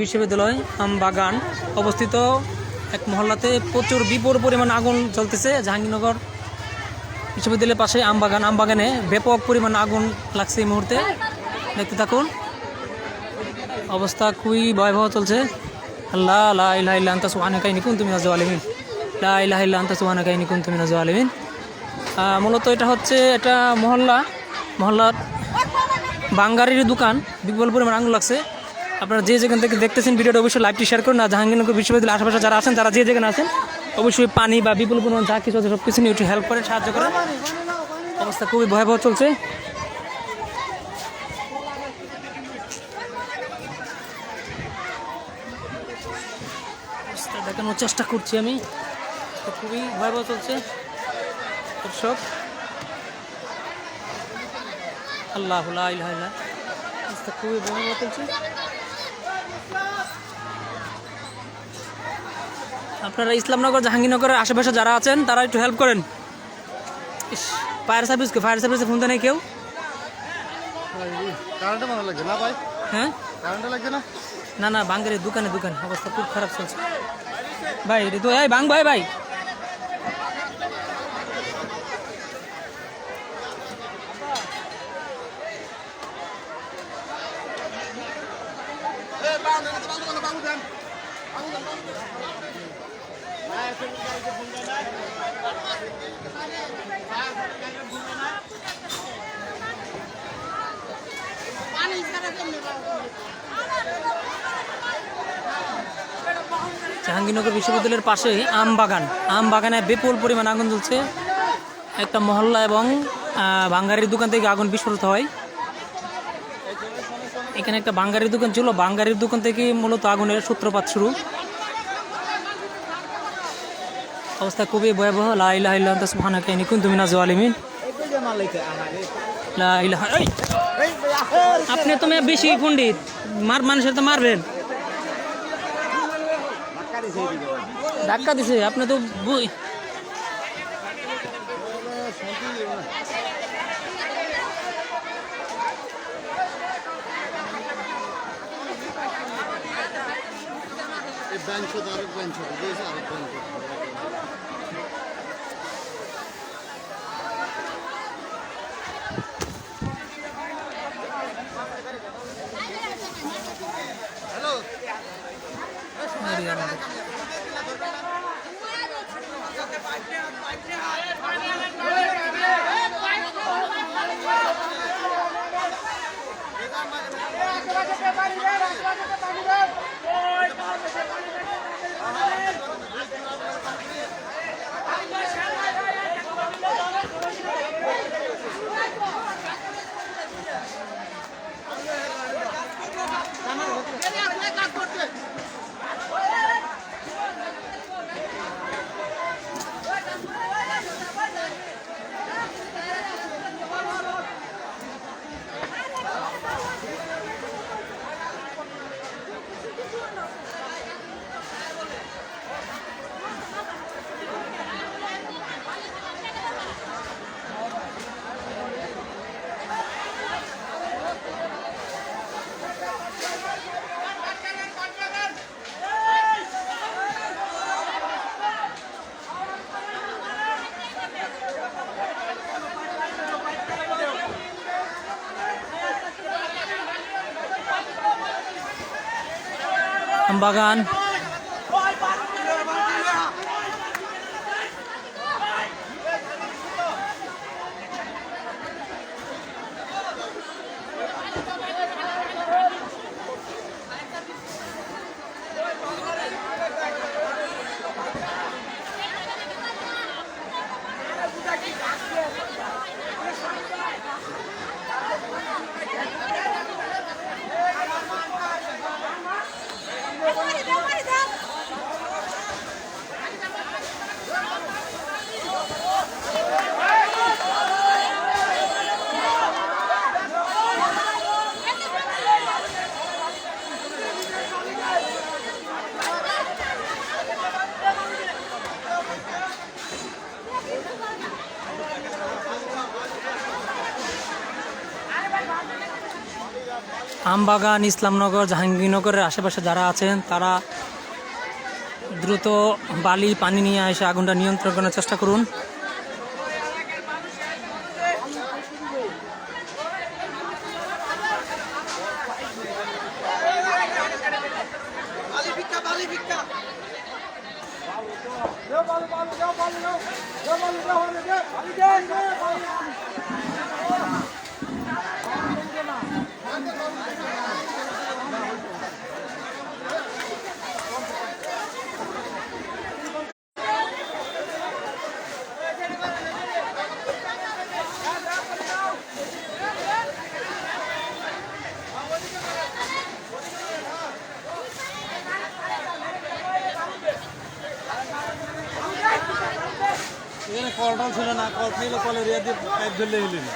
বিশ্ববিদ্যালয় আমবাগান অবস্থিত এক মহল্লাতে প্রচুর বিপুল পরিমাণ আগুন জ্বলতেছে। জাহাঙ্গীরনগর বিশ্ববিদ্যালয়ের পাশে আমবাগান। আমবাগানে ব্যাপক পরিমাণ আগুন লাগছে এই মুহূর্তে। দেখতে থাকুন। অবস্থা খুবই ভয়াবহ চলছে। আল্লাহ লা ইলাহা ইল্লা আনতা সুবহানাকা ইন্নী কুনতু মিনাজ জালিমিন। লা ইলাহা ইল্লা আনতা সুবহানাকা ইন্নী কুনতু মিনাজ আহ, মূলত এটা হচ্ছে এটা মহল্লা। মহল্লার বাঙ্গারির দোকান। বিপুল পরিমাণ আগুন লাগছে। আপনারা যে যেখান থেকে দেখতেছেন ভিডিওটা অবশ্যই লাইভটি শেয়ার করুন। আর জাহাঙ্গীরনগর বিশ্ববিদ্যালয়ের আশেপাশে যারা আছেন যারা যে যেখানে আছেন, অবশ্যই পানি বা বিপুল পরিমাণ যা কিছু আছে সব কিছু নিয়ে একটু হেল্প করেন, সাহায্য করেন। অবস্থা খুবই ভয়াবহ চলছে। দেখানোর চেষ্টা করছি আমি। তো খুবই ভয়াবহ চলছে। দর্শক, আল্লাহ অবস্থা খুবই ভয়াবহ চলছে। আপনারা ইসলামনগর জাহাঙ্গীরনগরের আশেপাশে যারা আছেন তারা একটু হেল্প করেন ফায়ার সার্ভিসকে ফায়ার সার্ভিসে ফোন দেয় নাই কেউ মনে হ্যাঁ না না না দোকানে দোকানে অবস্থা খুব খারাপ চলছে ভাই রে তো এই বাং ভাই ভাই জাহাঙ্গীরনগর বিশ্ববিদ্যালয়ের পাশে আম বাগান আম বাগানে বিপুল পরিমাণ আগুন জ্বলছে। একটা মহল্লা এবং আহ, বাঙ্গারির দোকান থেকে আগুন বিস্ফোরিত হয়। এখানে একটা বাঙ্গারির দোকান ছিল। বাঙ্গারির দোকান থেকে মূলত আগুনের সূত্রপাত শুরু। অবস্থা খুবই ভয়াবহ। লা ইলাহা ইল্লা আনতা সুবহানাকা ইন্নী কুনতু মিনাজ জালিমিন লা ইলাহা এই! আপনি তো মেয়ে বেশি পণ্ডিত। মার মানুষের তো মারবেন। ধাক্কা দিছে। আপনি তো বই বেঞ্চ আরেক বেঞ্চ আরেক বেঞ্চ বাগান আমবাগান ইসলামনগর জাহাঙ্গীরনগরের আশেপাশে যারা আছেন তারা দ্রুত বালি পানি নিয়ে এসে আগুনটা নিয়ন্ত্রণ করার চেষ্টা করুন এখানে কলটাও ছিল না কল ছিল কলের ইয়ে দিয়ে পাইপ ধরলে হইলেন